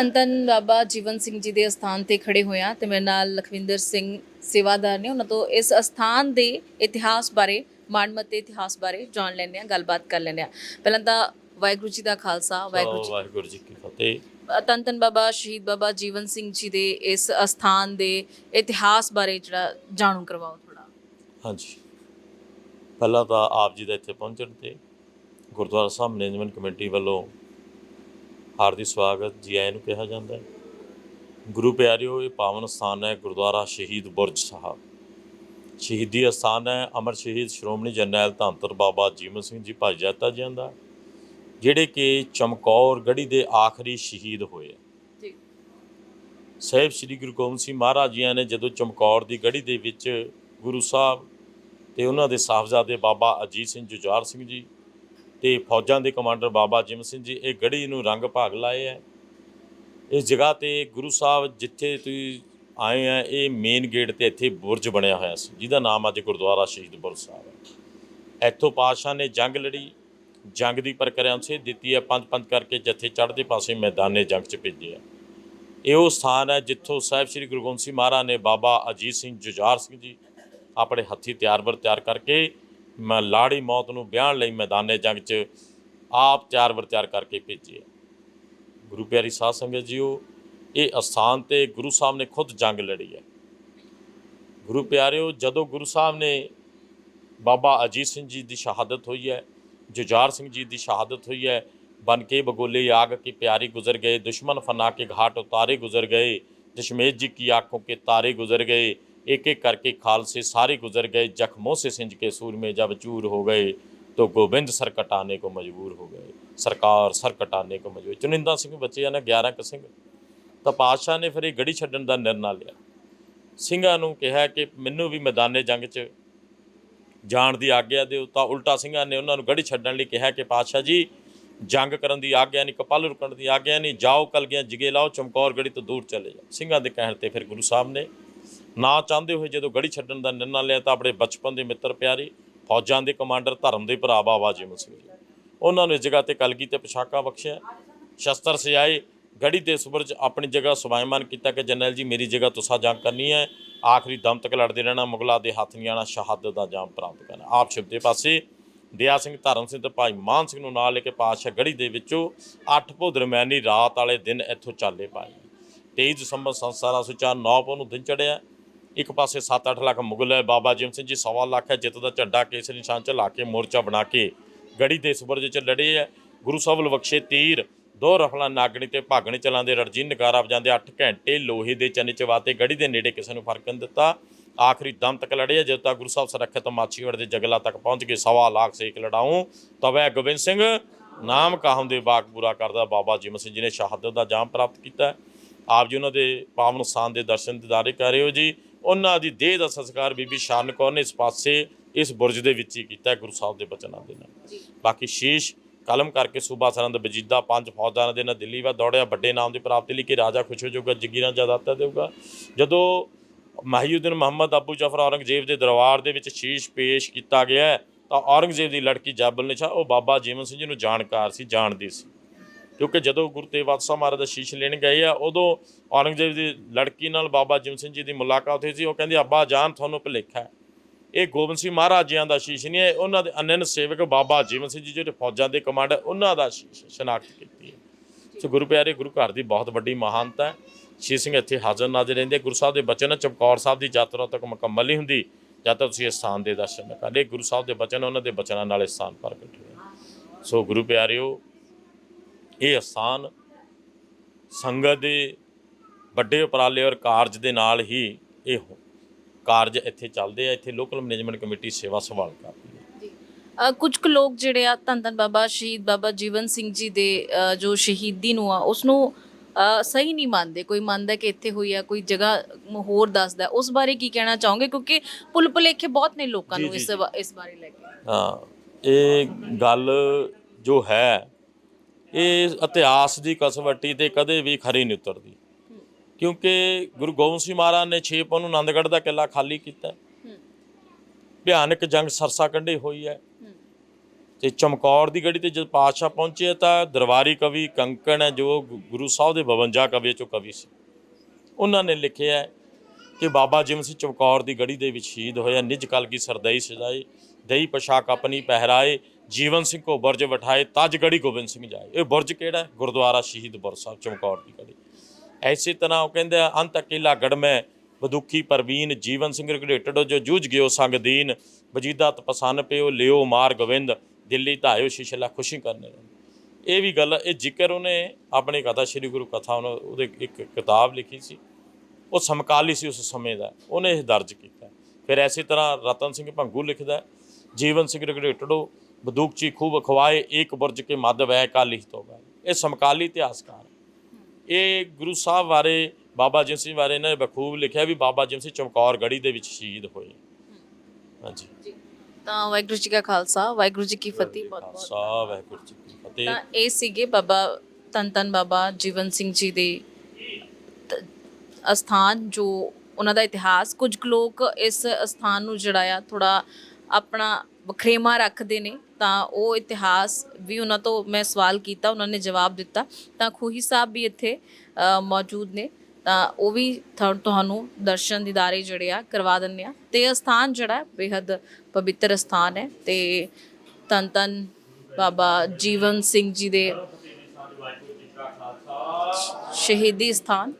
ਧੰਨ ਧੰਨ ਬਾਬਾ ਜੀਵਨ ਸਿੰਘ ਜੀ ਦੇ ਅਸਥਾਨ ਤੇ ਖੜੇ ਹੋਏ ਹਾਂ ਤੇ ਮੇਰੇ ਨਾਲ ਲਖਵਿੰਦਰ ਸਿੰਘ ਸੇਵਾਦਾਰ ਨੇ ਉਹਨਾਂ ਤੋਂ ਇਸ ਅਸਥਾਨ ਦੇ ਇਤਿਹਾਸ ਬਾਰੇ ਮਾਣਮੱਤੇ ਇਤਿਹਾਸ ਬਾਰੇ ਜਾਣ ਲੈਂਦੇ ਹਾਂ ਗੱਲਬਾਤ ਕਰ ਲੈਂਦੇ ਹਾਂ। ਪਹਿਲਾਂ ਤਾਂ ਵਾਹਿਗੁਰੂ ਜੀ ਦਾ ਖਾਲਸਾ ਵਾਹਿਗੁਰੂ ਜੀ ਵਾਹਿਗੁਰੂ ਜੀ ਕੀ ਫਤਿਹ। ਧੰਨ ਧੰਨ ਬਾਬਾ ਸ਼ਹੀਦ ਬਾਬਾ ਜੀਵਨ ਸਿੰਘ ਜੀ ਦੇ ਇਸ ਅਸਥਾਨ ਦੇ ਇਤਿਹਾਸ ਬਾਰੇ ਜਿਹੜਾ ਜਾਣੂ ਕਰਵਾਓ ਥੋੜਾ ਹਾਂਜੀ। ਪਹਿਲਾਂ ਤਾਂ ਆਪ ਜੀ ਦਾ ਇੱਥੇ ਪਹੁੰਚਣ ਤੇ ਗੁਰਦੁਆਰਾ ਸਾਹਿਬ ਮੈਨੇਜਮੈਂਟ ਕਮੇਟੀ ਵੱਲੋਂ ਹਾਰਦਿਕ ਸਵਾਗਤ ਜੀ ਆਇਆਂ ਨੂੰ ਕਿਹਾ ਜਾਂਦਾ ਹੈ। ਗੁਰੂ ਪਿਆਰਿਓ ਇਹ ਪਾਵਨ ਸਥਾਨ ਹੈ ਗੁਰਦੁਆਰਾ ਸ਼ਹੀਦ ਬੁਰਜ ਸਾਹਿਬ। ਸ਼ਹੀਦੀ ਅਸਥਾਨ ਹੈ ਅਮਰ ਸ਼ਹੀਦ ਸ਼੍ਰੋਮਣੀ ਜਰਨੈਲ ਧੰਤਰ ਬਾਬਾ ਜੀਵਨ ਸਿੰਘ ਜੀ ਭਾਈ ਜੈਤਾ ਜੀ ਦਾ ਜਿਹੜੇ ਕਿ ਚਮਕੌਰ ਗੜੀ ਦੇ ਆਖਰੀ ਸ਼ਹੀਦ ਹੋਏ ਜੀ। ਸਾਹਿਬ ਸ੍ਰੀ ਗੁਰੂ ਗੋਬਿੰਦ ਸਿੰਘ ਮਹਾਰਾਜ ਜੀ ਨੇ ਜਦੋਂ ਚਮਕੌਰ ਦੀ ਗੜੀ ਦੇ ਵਿੱਚ ਗੁਰੂ ਸਾਹਿਬ ਤੇ ਉਹਨਾਂ ਦੇ ਸਾਹਿਬਜ਼ਾਦੇ ਬਾਬਾ ਅਜੀਤ ਸਿੰਘ ਜੁਝਾਰ ਸਿੰਘ ਜੀ ਤੇ ਫੌਜਾਂ ਦੇ ਕਮਾਂਡਰ ਬਾਬਾ ਜਿਮ ਸਿੰਘ ਜੀ, ਇਹ ਗੜੀ ਨੂੰ ਰੰਗ ਭਾਗ ਲਾਏ ਹੈ। ਇਸ ਜਗ੍ਹਾ ਤੇ ਗੁਰੂ ਸਾਹਿਬ ਜਿੱਥੇ ਤੁਸੀਂ ਆਏ ਆ, ਇਹ ਮੇਨ ਗੇਟ ਤੇ ਇੱਥੇ ਬੁਰਜ ਬਣਿਆ ਹੋਇਆ ਸੀ, ਜਿਹਦਾ ਨਾਮ ਅੱਜ ਗੁਰਦੁਆਰਾ ਸ਼ਹੀਦ ਬੁਰਜ ਸਾਹਿਬ ਹੈ। ਇੱਥੋਂ ਪਾਤਸ਼ਾਹ ਨੇ ਜੰਗ ਲੜੀ, ਜੰਗ ਦੀ ਪ੍ਰਕਿਰਿਆ ਉਸੇ ਦਿੱਤੀ ਹੈ ਪੰਜ ਪੰਜ ਕਰਕੇ ਜੱਥੇ ਚੜ੍ਹਦੇ ਪਾਸੇ ਮੈਦਾਨੇ ਜੰਗ 'ਚ ਭੇਜੇ ਆ। ਇਹ ਉਹ ਸਥਾਨ ਹੈ ਜਿੱਥੋਂ ਸਾਹਿਬ ਸ੍ਰੀ ਗੁਰੂ ਗੋਬਿੰਦ ਸਿੰਘ ਮਹਾਰਾਜ ਨੇ ਬਾਬਾ ਅਜੀਤ ਸਿੰਘ ਜੁਝਾਰ ਸਿੰਘ ਜੀ ਆਪਣੇ ਹੱਥੀ ਤਿਆਰ ਬਰ ਤਿਆਰ ਕਰਕੇ ਮੈਂ ਲਾੜੀ ਮੌਤ ਨੂੰ ਵਿਆਹਣ ਲਈ ਮੈਦਾਨੇ ਜੰਗ 'ਚ ਆਪ ਚਾਰ ਵਰਚਾਰ ਕਰਕੇ ਭੇਜਿਆ ਗੁਰੂ ਪਿਆਰੀ ਸਾਧ ਸੰਗਤ ਜੀਓ, ਇਹ ਅਸਥਾਨ ਤੇ ਗੁਰੂ ਸਾਹਿਬ ਨੇ ਖੁਦ ਜੰਗ ਲੜੀ ਹੈ ਗੁਰੂ ਪਿਆਰਿਓ, ਜਦੋਂ ਗੁਰੂ ਸਾਹਿਬ ਨੇ ਬਾਬਾ ਅਜੀਤ ਸਿੰਘ ਜੀ ਦੀ ਸ਼ਹਾਦਤ ਹੋਈ ਹੈ, ਜੁਝਾਰ ਸਿੰਘ ਜੀ ਦੀ ਸ਼ਹਾਦਤ ਹੋਈ ਹੈ, ਬਨ ਕੇ ਬਗੋਲੇ ਆਗ ਕੇ ਪਿਆਰੀ ਗੁਜ਼ਰ ਗਏ, ਦੁਸ਼ਮਨ ਫਨਾ ਕੇ ਘਾਟ ਉਤਾਰੇ ਗੁਜ਼ਰ ਗਏ, ਦਸ਼ਮੇਸ਼ ਜੀ ਕੀ ਆਖੋਂ ਕੇ ਤਾਰੇ ਗੁਜ਼ਰ ਗਏ एक एक करके खाल से सारे गुजर गए जख्मों से सिंज के सूर में जब चूर हो गए तो गोविंद सर कटाने को मजबूर हो गए सरकार सर कटाने को मजबूर ਚੁਨਿੰਦਾ ਸਿੰਘ ਬੱਚੇ ਆ ਨਾ 11 ਕ ਸਿੰਘ ਤਾਂ ਪਾਤਸ਼ਾਹ ਨੇ ਫਿਰ ਇਹ ਗੜੀ ਛੱਡਣ ਦਾ ਨਿਰਣਾ ਲਿਆ ਸਿੰਘਾਂ ਨੂੰ ਕਿਹਾ ਕਿ ਮੈਨੂੰ ਵੀ ਮੈਦਾਨੇ ਜੰਗ 'ਚ ਜਾਣ ਦੀ ਆਗਿਆ ਦਿਓ ਤਾਂ ਉਲਟਾ ਸਿੰਘਾਂ ਨੇ ਉਹਨਾਂ ਨੂੰ ਗੜੀ ਛੱਡਣ ਲਈ ਕਿਹਾ ਕਿ ਪਾਤਸ਼ਾਹ ਜੀ ਜੰਗ ਕਰਨ ਦੀ ਆਗਿਆ ਨਹੀਂ ਕਪਲ ਰੁਕਣ ਦੀ ਆਗਿਆ ਨਹੀਂ ਜਾਓ ਕਲਗੀਆਂ ਜਿਗੇ ਲਾਓ ਚਮਕੌਰ ਗੜੀ ਤੋਂ ਦੂਰ ਚਲੇ ਜਾਓ ਸਿੰਘਾਂ ਦੇ ਕਹਿਣ ਤੇ ਫਿਰ ਗੁਰੂ ਸਾਹਿਬ ਨੇ ਨਾ ਚਾਹੁੰਦੇ ਹੋਏ ਜਦੋਂ ਗੜੀ ਛੱਡਣ ਦਾ ਨਿਰਣਾ ਲਿਆ ਤਾਂ ਆਪਣੇ ਬਚਪਨ ਦੇ ਮਿੱਤਰ ਪਿਆਰੇ, ਫੌਜਾਂ ਦੇ ਕਮਾਂਡਰ, ਧਰਮ ਦੇ ਭਰਾ ਬਾਬਾ ਜੀ ਸਿੰਘ ਜੀ ਉਹਨਾਂ ਨੂੰ ਇਸ ਜਗ੍ਹਾ ਤੇ ਕਲਗੀ ਤੇ ਪੋਸ਼ਾਕਾਂ ਬਖਸ਼ਿਆ। ਸ਼ਸਤਰ ਸਜਾਏ, ਗੜੀ ਦੇ ਸਬਰ ਚ ਆਪਣੀ ਜਗ੍ਹਾ ਸੁਭਾਇਮਾਨ ਕੀਤਾ ਕਿ ਜਨਰਲ ਜੀ, ਮੇਰੀ ਜਗ੍ਹਾ ਤੁਸਾਂ ਜੰਗ ਕਰਨੀ ਹੈ। ਆਖਰੀ ਦਮ ਤੱਕ ਲੜਦੇ ਰਹਿਣਾ, ਮੁਗਲਾਂ ਦੇ ਹੱਥ ਨਹੀਂ ਆਣਾ ਸ਼ਹਾਦਤ ਦਾ ਜਾਮ ਪ੍ਰਾਪਤ ਕਰਨਾ। ਆਪ ਸ਼ਿਵ ਦੇ ਪਾਸੇ ਦਿਆ ਸਿੰਘ, ਧਰਮ ਸਿੰਘ ਤੇ ਭਾਈ ਮਾਨ ਸਿੰਘ ਨੂੰ ਨਾਲ ਲੈ ਕੇ ਪਾਤਸ਼ਾਹ ਗੜੀ ਦੇ ਵਿੱਚੋਂ ਅੱਠ ਭੋ ਦਰਮਿਆਨੀ ਰਾਤ ਵਾਲੇ ਦਿਨ ਇੱਥੋਂ ਚਾਲੇ ਪਾਏ। 23 ਦਸੰਬਰ ਸੰਸਾਰਾ ਸੁਚਾ 9 ਪੋ ਨੂੰ ਦਿਨ ਚੜਿਆ ਇੱਕ ਪਾਸੇ 7-8 ਲੱਖ ਮੁਗਲ ਹੈ। ਬਾਬਾ ਜਿਮ ਸਿੰਘ ਜੀ ਸਵਾ ਲੱਖ ਹੈ। ਜਿੱਤ ਦਾ ਝੰਡਾ ਕੇਸਰੀ ਨਿਸ਼ਾਨ ਚ ਲਾ ਕੇ ਮੋਰਚਾ ਬਣਾ ਕੇ ਗੜੀ ਦੇ ਸਬਰਜ ਚ ਲੜੇ ਹੈ। ਗੁਰੂ ਸਾਹਿਬ ਲਵਖਸ਼ੇ ਤੀਰ। ਦੋ ਰਫਲਾਂ ਨਾਗਣੀ ਤੇ ਭਾਗਣੇ ਚਲਾਉਂਦੇ ਰਣਜੀਤ ਨਗਾਰਾ ਵਜਾਉਂਦੇ 8 ਘੰਟੇ ਲੋਹੇ ਦੇ ਚੰਨੇ ਚਵਾਤੇ ਵਾਤੇ ਗੜੀ ਦੇ ਨੇੜੇ ਕਿਸੇ ਨੂੰ ਫ਼ਰਕ ਦਿੱਤਾ। ਆਖਰੀ ਦਮ ਤੱਕ ਲੜੇ ਜਦੋਂ ਤੱਕ ਗੁਰੂ ਸਾਹਿਬ ਸੁਰੱਖਿਅਤ ਮਾਛੀਵੜ ਦੇ ਜਗਲਾ ਤੱਕ ਪਹੁੰਚ ਗਏ, ਸਵਾ ਲੱਖ ਸੇਕ ਲੜਾਉ ਤਵੇ ਗੋਬਿੰਦ ਸਿੰਘ ਨਾਮ ਕਾਹਮ ਦੇ ਬਾਗ ਪੂਰਾ ਕਰਦਾ। ਬਾਬਾ ਜੀਮ ਸਿੰਘ ਜੀ ਨੇ ਸ਼ਹਾਦਤ ਦਾ ਜਾਮ ਪ੍ਰਾਪਤ ਕੀਤਾ। ਆਪ ਜੀ ਉਹਨਾਂ ਦੇ ਪਾਵਨ ਸਥਾਨ ਦੇ ਦਰਸ਼ਨ ਦਿਦਾਰੇ ਕਰ ਰਹੇ ਹੋ ਜੀ। ਉਹਨਾਂ ਦੀ ਦੇਹ ਦਾ ਸੰਸਕਾਰ ਬੀਬੀ ਸ਼ਾਰਨ ਕੌਰ ਨੇ ਇਸ ਪਾਸੇ ਇਸ ਬੁਰਜ ਦੇ ਵਿੱਚ ਹੀ ਕੀਤਾ ਗੁਰੂ ਸਾਹਿਬ ਦੇ ਬਚਨਾਂ ਦੇ ਨਾਲ। ਬਾਕੀ ਸ਼ੀਸ਼ ਕਲਮ ਕਰਕੇ ਸੂਬਾ ਸਰੰਦ ਬਜੀਦਾ ਪੰਜ ਫੌਜਾਂ ਦੇ ਨਾਲ ਦਿੱਲੀ ਵਾ ਦੌੜਿਆ। ਵੱਡੇ ਨਾਮ ਦੀ ਪ੍ਰਾਪਤੀ ਲਈ ਕਿ ਰਾਜਾ ਖੁਸ਼ ਹੋ ਜਾਊਗਾ ਜਗੀਰਾਂ ਜ਼ਿਆਦਾਤਾ ਦੇਊਗਾ। ਜਦੋਂ ਮਾਹੀਉਦੀਨ ਮੁਹੰਮਦ ਅਬੂ ਜਫਰ ਔਰੰਗਜ਼ੇਬ ਦੇ ਦਰਬਾਰ ਦੇ ਵਿੱਚ ਸ਼ੀਸ਼ ਪੇਸ਼ ਕੀਤਾ ਗਿਆ ਤਾਂ ਔਰੰਗਜ਼ੇਬ ਦੀ ਲੜਕੀ ਜਾਬਲ ਨਿਸ਼ਾ ਉਹ ਬਾਬਾ ਜੀਵਨ ਸਿੰਘ ਜੀ ਨੂੰ ਜਾਣਕਾਰ ਸੀ ਜਾਣਦੀ ਸੀ। ਕਿਉਂਕਿ ਜਦੋਂ ਗੁਰੂ ਤੇਗ ਬਹਾਦਰ ਮਹਾਰਾਜ ਦਾ ਸ਼ੀਸ਼ ਲੈਣ ਗਏ ਆ, ਉਦੋਂ ਔਰੰਗਜ਼ੇਬ ਦੀ ਲੜਕੀ ਨਾਲ ਬਾਬਾ ਜੀਵਨ ਸਿੰਘ ਜੀ ਦੀ ਮੁਲਾਕਾਤ ਹੋਈ ਸੀ। ਉਹ ਕਹਿੰਦੇ, ਅੱਬਾ, ਜਾਨ ਤੁਹਾਨੂੰ ਭੁਲੇਖਾ ਹੈ। ਇਹ ਗੋਬਿੰਦ ਸਿੰਘ ਮਹਾਰਾਜ ਜੀਆਂ ਦਾ ਸ਼ੀਸ਼ ਨਹੀਂ ਹੈ। ਉਹਨਾਂ ਦੇ ਅਨੰਨ ਸੇਵਕ ਬਾਬਾ ਜੀਵਨ ਸਿੰਘ ਜੀ, ਜਿਹੜੇ ਫੌਜਾਂ ਦੇ ਕਮਾਂਡਰ ਉਹਨਾਂ ਦਾ ਸ਼ੀਸ਼ ਸ਼ਨਾਖਤ ਕੀਤੀ ਹੈ। ਸੋ ਗੁਰੂ ਪਿਆਰੇ, ਗੁਰੂ ਘਰ ਦੀ ਬਹੁਤ ਵੱਡੀ ਮਹਾਨਤਾ ਹੈ। ਸ਼ੀਸ਼ ਸਿੰਘ ਇੱਥੇ ਹਾਜ਼ਰ ਨਾਜ਼ਰ ਰਹਿੰਦੇ ਗੁਰੂ ਸਾਹਿਬ ਦੇ ਬਚਨ ਚਮਕੌਰ ਸਾਹਿਬ ਦੀ ਯਾਤਰਾ ਤੱਕ ਮੁਕੰਮਲ ਨਹੀਂ ਹੁੰਦੀ। ਜਦ ਤੱਕ ਤੁਸੀਂ ਇਸ ਸਥਾਨ ਦੇ ਦਰਸ਼ਨ ਨਾ ਕਰਦੇ ਗੁਰੂ ਸਾਹਿਬ ਦੇ ਬਚਨ, ਉਹਨਾਂ ਦੇ ਬਚਨਾਂ ਨਾਲ ਇਸ ਸਥਾਨ ਪ੍ਰਗਟ ਹੋਏ ਸੋ ਗੁਰੂ ਪਿਆਰਿਓ ਇਹ ਸਥਾਨ ਸੰਗਤ ਦੇ ਵੱਡੇ ਉਪਰਾਲੇ ਔਰ ਕਾਰਜ ਦੇ ਨਾਲ ਹੀ ਇਹ ਕਾਰਜ ਇੱਥੇ ਚੱਲਦੇ ਆ ਇੱਥੇ ਲੋਕਲ ਮੈਨੇਜਮੈਂਟ ਕਮੇਟੀ ਸੇਵਾ ਸੰਭਾਲ ਕਰਦੀ ਹੈ। ਕੁਝ ਕੁ ਲੋਕ ਜਿਹੜੇ ਆ ਧੰਨ ਧੰਨ ਬਾਬਾ ਸ਼ਹੀਦ ਬਾਬਾ ਜੀਵਨ ਸਿੰਘ ਜੀ ਦੇ ਅ, ਜੋ ਸ਼ਹੀਦੀ ਨੂੰ ਆ ਉਸ ਨੂੰ ਅ, ਸਹੀ ਨਹੀਂ ਮੰਨਦੇ। ਕੋਈ ਮੰਨਦਾ ਕਿ ਇੱਥੇ ਹੋਈ ਆ ਕੋਈ ਜਗ੍ਹਾ ਮ- ਹੋਰ ਦੱਸਦਾ। ਉਸ ਬਾਰੇ ਕੀ ਕਹਿਣਾ ਚਾਹੋਗੇ? ਕਿਉਂਕਿ ਪੁਲ ਭੁਲੇਖੇ ਬਹੁਤ ਨੇ ਲੋਕਾਂ ਜੀ, ਨੂੰ ਜੀ, ਇਸ ਜੀ। ਇਸ ਬਾਰੇ ਲੈ ਕੇ। ਹਾਂ ਇਹ ਗੱਲ ਜੋ ਹੈ ਇਹ ਇਤਿਹਾਸ ਦੀ ਕਸਵੱਟੀ ਤੇ ਕਦੇ ਵੀ ਖਰੀ ਨਹੀਂ ਉਤਰਦੀ। ਕਿਉਂਕਿ ਗੁਰੂ ਗੋਬਿੰਦ ਸਿੰਘ ਮਹਾਰਾਜ ਨੇ 6 ਪੋਹ ਨੂੰ ਆਨੰਦਗੜ੍ਹ ਦਾ ਕਿਲਾ ਖਾਲੀ ਕੀਤਾ ਭਿਆਨਕ ਜੰਗ ਸਰਸਾ ਕੰਢੇ ਹੋਈ ਹੈ। ਹੂੰ ਤੇ ਚਮਕੌਰ ਦੀ ਗੜੀ ਤੇ ਜਦ ਪਾਤਸ਼ਾਹ ਪਹੁੰਚੇ ਤਾਂ ਦਰਬਾਰੀ ਕਵੀ ਕੰਕਣ ਹੈ, ਜੋ ਗੁਰੂ ਸਾਹਿਬ ਦੇ 52 ਕਵੀ ਚੋਂ ਕਵੀ ਸੀ। ਉਹਨਾਂ ਨੇ ਲਿਖਿਆ ਕਿ ਬਾਬਾ ਜਿਮ ਸਿੰਘ ਚਮਕੌਰ ਦੀ ਗੜੀ ਦੇ ਵਿੱਚ ਸ਼ਹੀਦ ਹੋਇਆ। ਨਿਜ ਕਲ ਕੀ ਸਰਦਈ ਸਜਾਏ, ਦਈ ਪੋਸ਼ਾਕ ਆਪਣੀ ਪਹਿਰਾਏ ਜੀਵਨ ਸਿੰਘ ਕੋ ਬੁਰਜ ਬਿਠਾਏ, ਤਜ ਗੜੀ ਗੋਬਿੰਦ ਸਿੰਘ ਜਾਏ। ਇਹ ਬੁਰਜ ਕਿਹੜਾ ਗੁਰਦੁਆਰਾ ਸ਼ਹੀਦ ਬੁਰਜ ਸਾਹਿਬ, ਚਮਕੌਰ ਦੀ ਗੜੀ ਐਸੇ ਤਰ੍ਹਾਂ ਉਹ ਕਹਿੰਦੇ ਆ, ਅੰਤ ਅਕੀਲਾ ਗੜ ਮੈਂ ਬਦੁਖੀ ਪਰਵੀਨ, ਜੀਵਨ ਸਿੰਘ ਰਗੜੇਟੜ ਜੋ ਜੂਝ ਗਿਓ ਸੰਗ ਦੀਨ। ਵਜੀਦਾ ਤਪਸਨ ਪਿਓ ਲਿਓ ਮਾਰ ਗੋਬਿੰਦ, ਦਿੱਲੀ ਧਾਇਓ ਸ਼ਿਸ਼ਲਾ ਖੁਸ਼ੀ ਕਰਨੇ ਇਹ ਵੀ ਗੱਲ, ਇਹ ਜ਼ਿਕਰ ਉਹਨੇ ਆਪਣੀ ਕਥਾ, ਸ੍ਰੀ ਗੁਰੂ ਕਥਾ ਉਹਨੇ ਉਹਦੇ ਇੱਕ ਕਿਤਾਬ ਲਿਖੀ ਸੀ। ਉਹ ਸਮਕਾਲੀ ਸੀ ਉਸ ਸਮੇਂ ਦਾ। ਉਹਨੇ ਇਹ ਦਰਜ ਕੀਤਾ। ਫਿਰ ਐਸੀ ਤਰ੍ਹਾਂ ਰਤਨ ਸਿੰਘ ਭੰਗੂ ਲਿਖਦਾ ਜੀਵਨ ਸਿੰਘ ਰਗੜੇਟੜੋ ਖੂਬ ਖਵਾਏ ਏਕ ਬੁਰਜ ਕੇ ਮੱਧ ਵੈ ਕਾ ਲਿਖਤ ਹੋਗਾ ਇਹ ਸਮਕਾਲੀ ਇਤਿਹਾਸਕਾਰ। ਇਹ ਗੁਰੂ ਸਾਹਿਬ ਬਾਰੇ ਬਾਬਾ ਜਿਮ ਸਿੰਘ ਬਾਰੇ ਇਹਨਾਂ ਨੇ ਬਖੂਬ ਲਿਖਿਆ ਵੀ ਬਾਬਾ ਜਿਮ ਸਿੰਘ ਚਮਕੌਰ ਗੜੀ ਦੇ ਵਿੱਚ ਸ਼ਹੀਦ ਹੋਏ। ਹਾਂਜੀ। ਤਾਂ ਵਾਹਿਗੁਰੂ ਜੀ ਕਾ ਖਾਲਸਾ ਵਾਹਿਗੁਰੂ ਜੀ ਕੀ ਫਤਿਹ। ਬਹੁਤ ਬਹੁਤ ਖਾਲਸਾ ਵਾਹਿਗੁਰੂ ਜੀ ਕੀ ਫਤਿਹ। ਤਾਂ ਇਹ ਸੀਗੇ ਬਾਬਾ ਤਨ ਤਨ ਬਾਬਾ ਜੀਵਨ ਸਿੰਘ ਜੀ ਦੇ ਅਸਥਾਨ ਜੋ ਉਹਨਾਂ ਦਾ ਇਤਿਹਾਸ। ਕੁਝ ਲੋਕ ਇਸ ਅਸਥਾਨ ਨੂੰ ਜਿਹੜਾ ਆ ਥੋੜਾ ਆਪਣਾ ਵਖਰੇਵਾ ਰੱਖਦੇ ਨੇ ਤਾਂ ਉਹ ਇਤਿਹਾਸ ਵੀ ਉਹਨਾਂ ਤੋਂ ਮੈਂ ਸਵਾਲ ਕੀਤਾ ਉਹਨਾਂ ਨੇ ਜਵਾਬ ਦਿੱਤਾ। ਤਾਂ ਖੂਹੀ ਸਾਹਿਬ ਵੀ ਇੱਥੇ ਮੌਜੂਦ ਨੇ। ਤਾਂ ਉਹ ਵੀ ਤੁਹਾ- ਤੁਹਾਨੂੰ ਦਰਸ਼ਨ ਦੀਦਾਰੇ ਜਿਹੜੇ ਆ ਕਰਵਾ ਦਿੰਦੇ ਆ। ਤੇ ਇਹ ਅਸਥਾਨ ਜਿਹੜਾ ਹੈ, ਬੇਹੱਦ ਪਵਿੱਤਰ ਅਸਥਾਨ ਹੈ। ਤੇ ਤਨ ਤਨ ਬਾਬਾ ਜੀਵਨ ਸਿੰਘ ਜੀ ਦੇ ਸ਼ਹੀਦੀ ਸਥਾਨ।